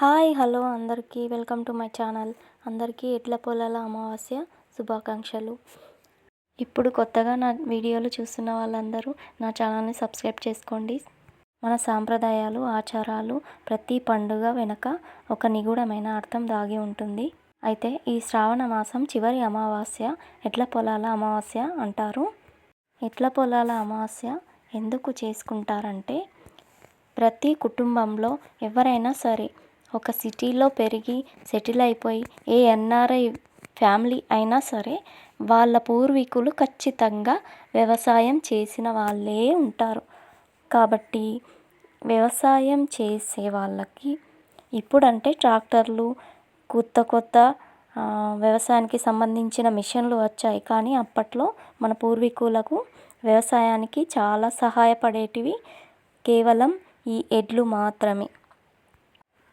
Hi hello అందరికీ. Welcome to my channel. అందరికీ ఎడ్ల పొలాల అమావాస్య శుభాకాంక్షలు. ఇప్పుడు కొత్తగా నా వీడియోలు చూస్తున్న వాళ్ళందరూ నా ఛానల్ని సబ్స్క్రైబ్ చేసుకోండి. మన సాంప్రదాయాలు ఆచారాలు ప్రతి పండుగ వెనక ఒక నిగూఢమైన అర్థం దాగి ఉంటుంది. అయితే ఈ శ్రావణ మాసం చివరి అమావాస్య ఎడ్ల పొలాల అమావాస్య అంటారు. ఎడ్ల పొలాల అమావాస్య ఎందుకు చేసుకుంటారంటే ప్రతి కుటుంబంలో ఎవరైనా సరే ఒక సిటీలో పెరిగి సెటిల్ అయిపోయి ఏ ఎన్ఆర్ఐ ఫ్యామిలీ అయినా సరే వాళ్ళ పూర్వీకులు ఖచ్చితంగా వ్యవసాయం చేసిన వాళ్ళే ఉంటారు. కాబట్టి వ్యవసాయం చేసే వాళ్ళకి ఇప్పుడంటే ట్రాక్టర్లు కొత్త కొత్త వ్యవసాయానికి సంబంధించిన మిషన్లు వచ్చాయి. కానీ అప్పట్లో మన పూర్వీకులకు వ్యవసాయానికి చాలా సహాయపడేటివి కేవలం ఈ ఎడ్లు మాత్రమే.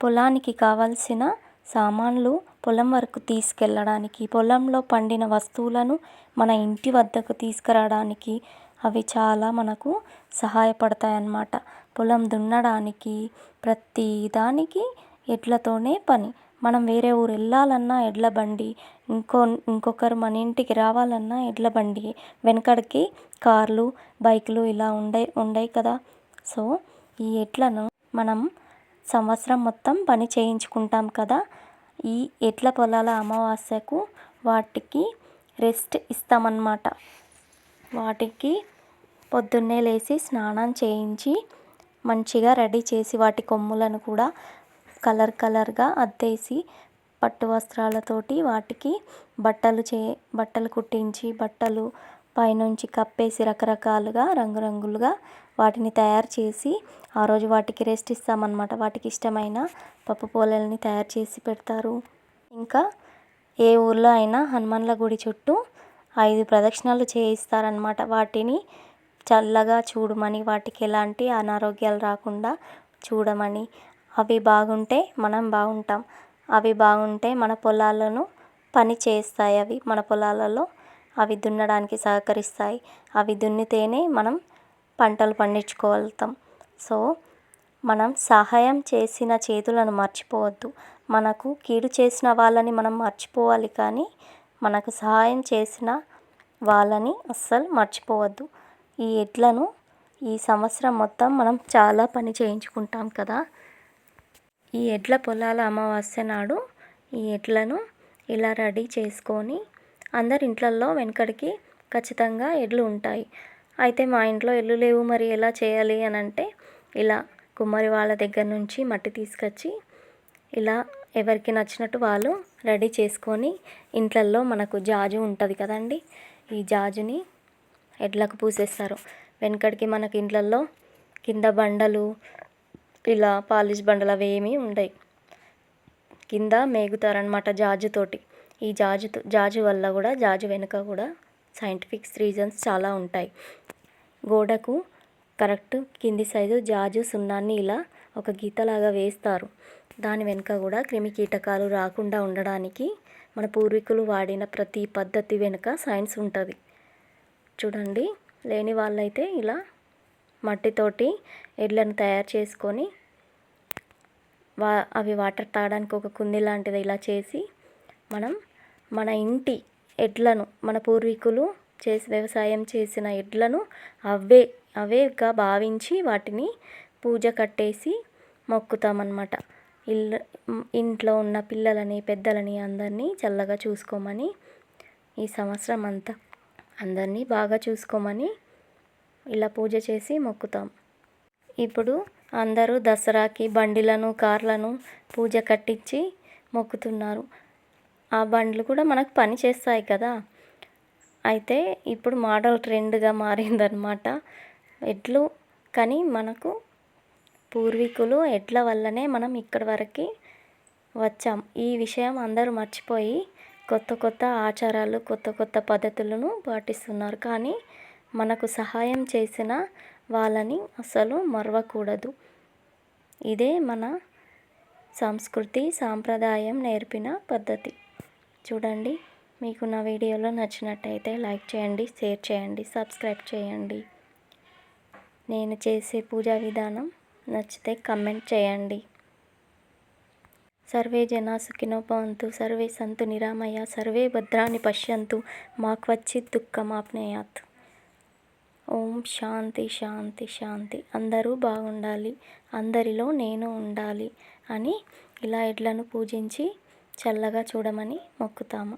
పొలానికి కావలసిన సామాన్లు పొలం వరకు తీసుకెళ్ళడానికి పొలంలో పండిన వస్తువులను మన ఇంటి వద్దకు తీసుకురావడానికి అవి చాలా మనకు సహాయపడతాయి అన్నమాట పొలం దున్నడానికి ప్రతి దానికి ఎడ్లతోనే పని. మనం వేరే ఊరు వెళ్ళాలన్నా ఎడ్ల బండి ఇంకో ఇంకొకరు మన ఇంటికి రావాలన్నా ఎడ్ల బండి. వెనకడికి కార్లు బైకులు ఇలా ఉండే ఉండయి కదా. సో ఈ ఎడ్లను మనం సంవత్సరం మొత్తం పని చేయించుకుంటాం కదా. ఈ ఎడ్ల పొలాల అమావాస్యకు వాటికి రెస్ట్ ఇస్తామన్నమాట. వాటికి పొద్దున్నే లేచి స్నానం చేయించి మంచిగా రెడీ చేసి వాటి కొమ్ములను కూడా కలర్ కలర్గా అద్దేసి పట్టు వస్త్రాలతోటి వాటికి బట్టలు చే బట్టలు కుట్టించి బట్టలు పైనుంచి కప్పేసి రకరకాలుగా రంగురంగులుగా వాటిని తయారు చేసి ఆ రోజు వాటికి రెస్ట్ ఇస్తామన్నమాట. వాటికి ఇష్టమైన పప్పు పోలేల్ని తయారు చేసి పెడతారు. ఇంకా ఏ ఊర్లో అయినా హనుమాన్ల గుడి చుట్టూ ఐదు ప్రదక్షిణాలు చేయిస్తారనమాట వాటిని చల్లగా చూడమని వాటికి ఎలాంటి అనారోగ్యాలు రాకుండా చూడమని. అవి బాగుంటే మనం బాగుంటాం. అవి బాగుంటే మన పొలాలను పని చేస్తాయి అవి. మన పొలాలలో అవి దున్నడానికి సహకరిస్తాయి. అవి దున్నితేనే మనం పంటలు పండించుకోగలుగుతాం. సో మనం సహాయం చేసిన చేతులను మర్చిపోవద్దు. మనకు కీడు చేసిన వాళ్ళని మనం మర్చిపోవాలి కానీ మనకు సహాయం చేసిన వాళ్ళని అస్సలు మర్చిపోవద్దు. ఈ ఎడ్లను ఈ సంవత్సరం మొత్తం మనం చాలా పని చేయించుకుంటాం కదా. ఈ ఎడ్ల పొలాల అమావాస్య నాడు ఈ ఎడ్లను ఇలా రెడీ చేసుకొని అందరి ఇంట్లల్లో వెనకడికి ఖచ్చితంగా ఎడ్లు ఉంటాయి. అయితే మా ఇంట్లో ఎడ్లు లేవు మరి ఎలా చేయాలి అని అంటే ఇలా కుమ్మరి వాళ్ళ దగ్గర నుంచి మట్టి తీసుకొచ్చి ఇలా ఎవరికి నచ్చినట్టు వాళ్ళు రెడీ చేసుకొని ఇంట్లల్లో మనకు జాజు ఉంటుంది కదండి ఈ జాజుని ఎడ్లకు పూసేస్తారు. వెనకడికి మనకి ఇంట్లల్లో కింద బండలు ఇలా పాలిష్ బండలు అవి ఏమీ ఉండవు కింద మేగుతారనమాట జాజుతోటి. ఈ జాజుతో జాజు వల్ల కూడా జాజు వెనుక కూడా సైంటిఫిక్స్ రీజన్స్ చాలా ఉంటాయి. గోడకు కరెక్ట్ కింది సైజు జాజు సున్నాన్ని ఇలా ఒక గీతలాగా వేస్తారు. దాని వెనుక కూడా క్రిమి కీటకాలు రాకుండా ఉండడానికి మన పూర్వీకులు వాడిన ప్రతి పద్ధతి వెనుక సైన్స్ ఉంటుంది. చూడండి లేని వాళ్ళైతే ఇలా మట్టితోటి ఎడ్లను తయారు చేసుకొని వా అవి వాటర్ తాగడానికి ఒక కుంది లాంటిది ఇలా చేసి మనం మన ఇంటి ఎడ్లను మన పూర్వీకులు చేసి వ్యవసాయం చేసిన ఎడ్లను అవే అవేగా భావించి వాటిని పూజ కట్టేసి మొక్కుతామన్నమాట. ఇల్లు ఇంట్లో ఉన్న పిల్లలని పెద్దలని అందరినీ చల్లగా చూసుకోమని ఈ సంవత్సరం అంతా అందరినీ బాగా చూసుకోమని ఇలా పూజ చేసి మొక్కుతాం. ఇప్పుడు అందరూ దసరాకి బండిలను కార్లను పూజ కట్టించి మొక్కుతున్నారు. ఆ బండ్లు కూడా మనకు పని చేస్తాయి కదా. అయితే ఇప్పుడు మోడల్ ట్రెండ్గా మారిందనమాట ఎడ్లు కానీ మనకు పూర్వీకులు ఎడ్ల వల్లనే మనం ఇక్కడి వరకు వచ్చాం. ఈ విషయం అందరూ మర్చిపోయి కొత్త కొత్త ఆచారాలు కొత్త కొత్త పద్ధతులను పాటిస్తున్నారు. కానీ మనకు సహాయం చేసిన వాళ్ళని అసలు మరవకూడదు. ఇదే మన సంస్కృతి సాంప్రదాయం నేర్పిన పద్ధతి. చూడండి. మీకు నా వీడియోలో నచ్చినట్టయితే లైక్ చేయండి షేర్ చేయండి సబ్స్క్రైబ్ చేయండి. నేను చేసే పూజా విధానం నచ్చితే కమెంట్ చేయండి. సర్వే జనా సుఖినోపవంతు సర్వే సంతు నిరామయ సర్వే భద్రాన్ని పశ్యంతు మాక్వచ్చిత్ దుఃఖమాప్నేయాత్ ఓం శాంతి శాంతి శాంతి. అందరూ బాగుండాలి అందరిలో నేను ఉండాలి అని ఇలా ఎడ్లను పూజించి చల్లగా చూడమని మొక్కుతాము.